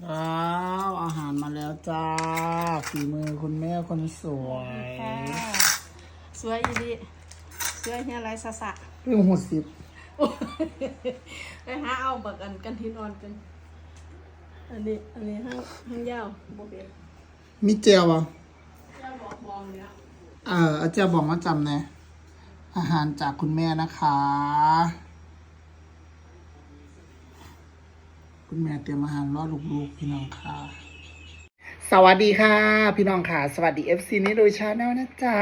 ว้าวอาหารมาแล้วจ้าฝีมือคุณแม่คนสวยค่ะสวยอีดีสวยเฮียไรสะสะเรื่องหัวสิบโอ้ยไปหาเอาบักอันกันที่นอนกันอันนี้อันนี้ห้างห้างยาวโบเบนมีเจลอะยาวบอกบองเนี่ยเอออาจารย์บอกว่าจำนะอาหารจากคุณแม่นะคะ คุณแม่เตรียมอาหารรอลูกๆพี่น้องค่ะ สวัสดีค่ะ พี่น้องค่ะ สวัสดี FC นี่โดยชาแนลนะจ๊ะ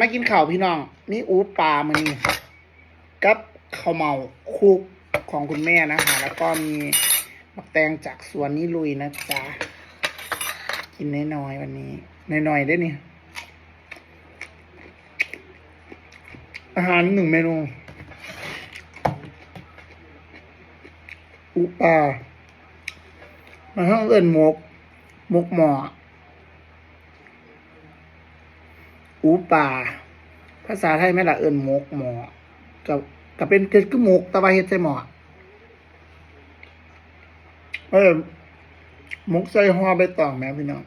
มากินข้าวพี่น้อง นี่อูปลามือนี่กับข้าวเมาคลุกของคุณแม่นะคะ แล้วก็มีมักแตงจากสวนนี่ลุยนะจ๊ะกินน้อยๆวันนี้น้อยๆได้อนี่อาหารหนึ่งเมนู อุปลามาห้องเอินหมกหมกหมออูป่า ภาษาไทยไม่ละเอินหมกหมอกับกับเป็นคือคือหมกตะวันเฮ็ดใส่หมอเออหมกใส่ห่อใบตองแม่พี่น้อง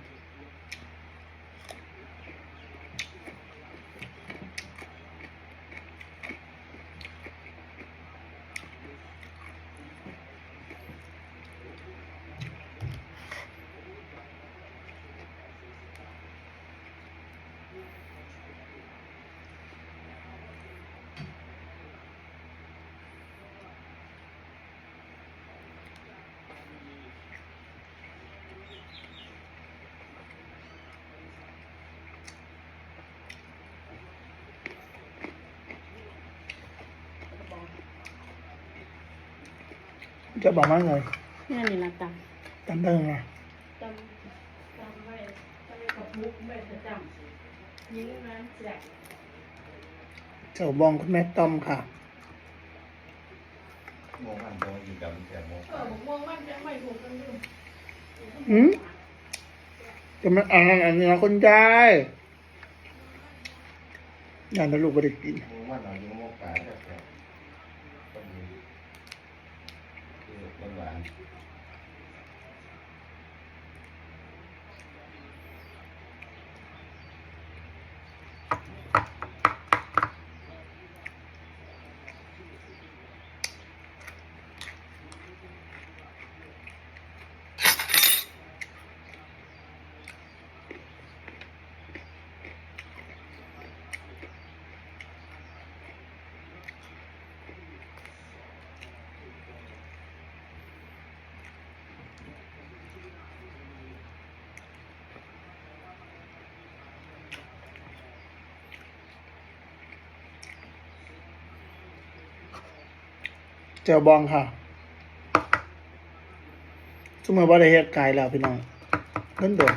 จะบอกว่าไงเนี่ยนี่นะตจำได้ไงำจำจำไว้จำไว้กับมุกไว้ประจำยิงน้ำแจกเจ้าบองคุณแม่ต้อมค่ะมองมันมองอยู่ดำแต่มองเออผมมองมันจะไม่ถูกกันอยู่อืมจะมาอ่านอันนี้นะคนได้อยากจะลูกไปได้กินมองมันเราอยู่มองปลาแบบแบบต้นนี้คื อห จวบองค่ะสมมติว่าได้เฮ็ดกายแล้วพี่น้องเพิ่นโดน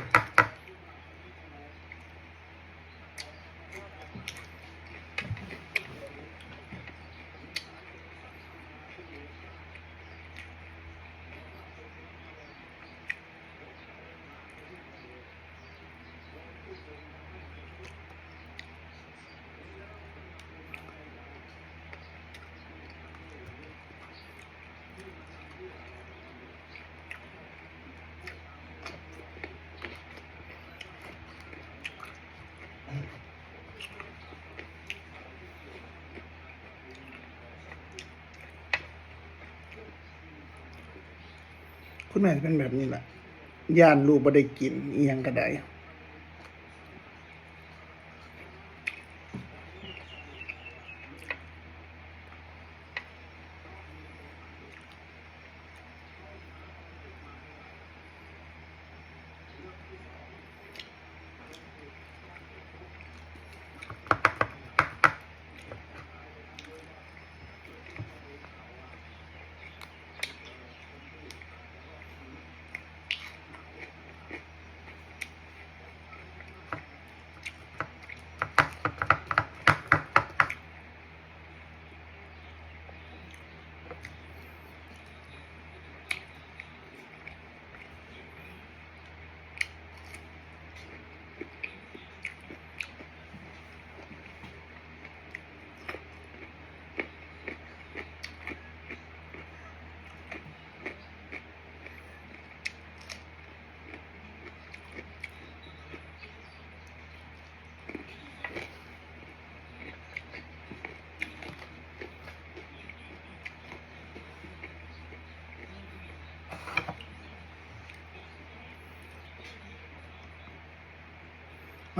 คุณแม่จะเป็นแบบนี้แหละย่านลูกบ่ได้กินเอียงก็ได้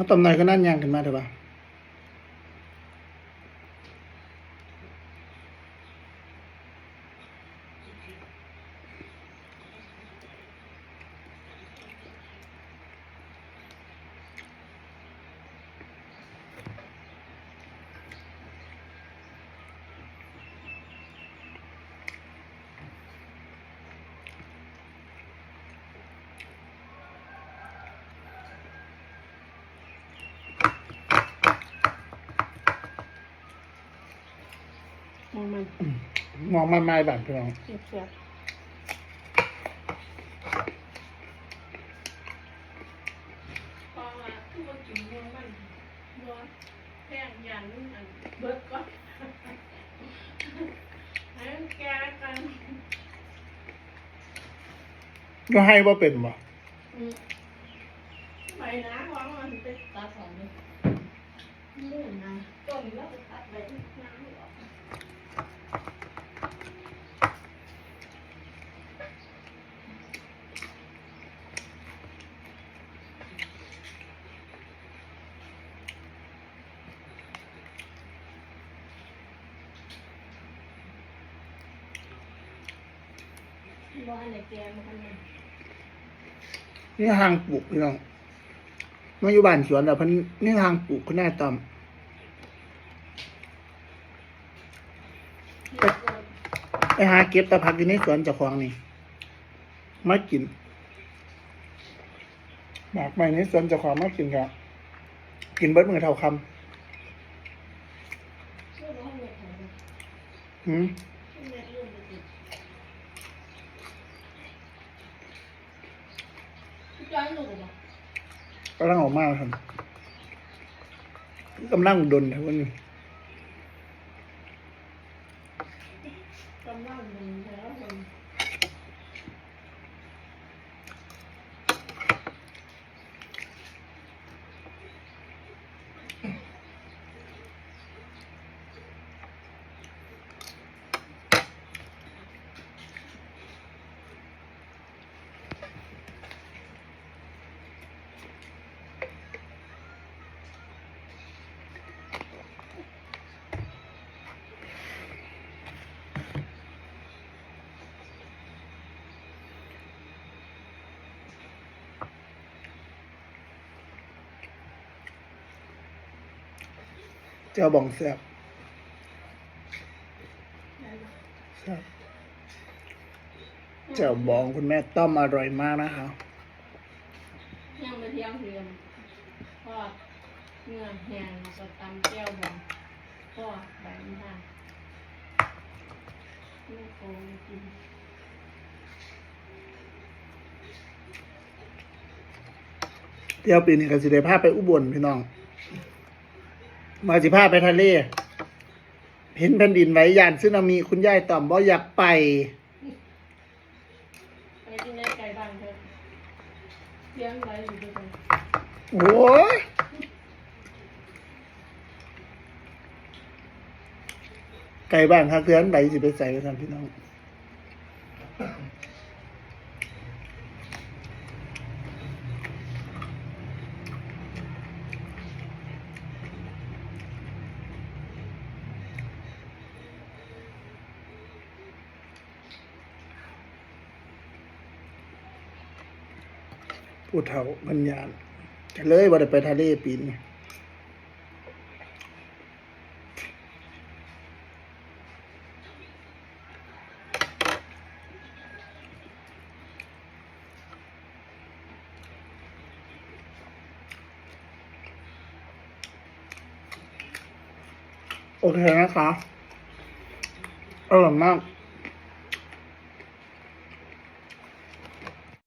เอาตำหน่อยก็นั่นยางขึ้นมาเถอะปะ มันมองมันไม่แบบพี่น้องเสียบเสียบพอมาคือว่ากินมองมันร้อนแพงอย่างนึงอันเบิดก่อนให้มันแก่กันก็ให้ว่าเป็นบ่อืมไปนะวางมันไปตัดสองเลยนี่เห็นไหมต้นแล้วไปตัดไปน้ำไม่ออก บ้านไหนแกมากันเนี่ยนี่ทางปลูกพี่น้องมาอยู่บ้านสวนแต่พิ่นนี่ทางปลูกคุณแน่ตอมไปหาเก็บตะพักอยู่ในสวนเจ้าของนี่มากินหมากใหม่ในสวนเจ้าของมากินครับกินเบิดมือเท่าคำหืม ห้องเน็ตเรื่องเด็กพี่จ้อยหนูบอ กกำลังออกมาครับกำลังดนเท่านี้กำลังหนึ่ เจ้าบองแซ่บแซ่บเจ้าบองคุณแม่ต้อมอร่อยมากนะคะยังมาเที่ยวเรียนทอดเนื้อแห้งแล้วก็ตำแก้วบองทอดแบบนี้ค่ะไม่โกงกินเที่ยวปีนี้ก็สิได้พาไปอุบลพี่น้อง มาสิพาไปทะเล เห็นแผ่นดินไหวยานซึนามิคุณยายต่อมบ่อยากไป ไปกินได้ไก่บ้านเถอะเลี้ยงไว้อยู่ด้วยกันโอ้ยไก่บ้านคักเตือนไหนสิไปใส่กันพี่น้อง ผู้เฒ่าบรรยานก็เลยบ่ได้ไปทะเลปีนโอเคนะคะอร่อยมาก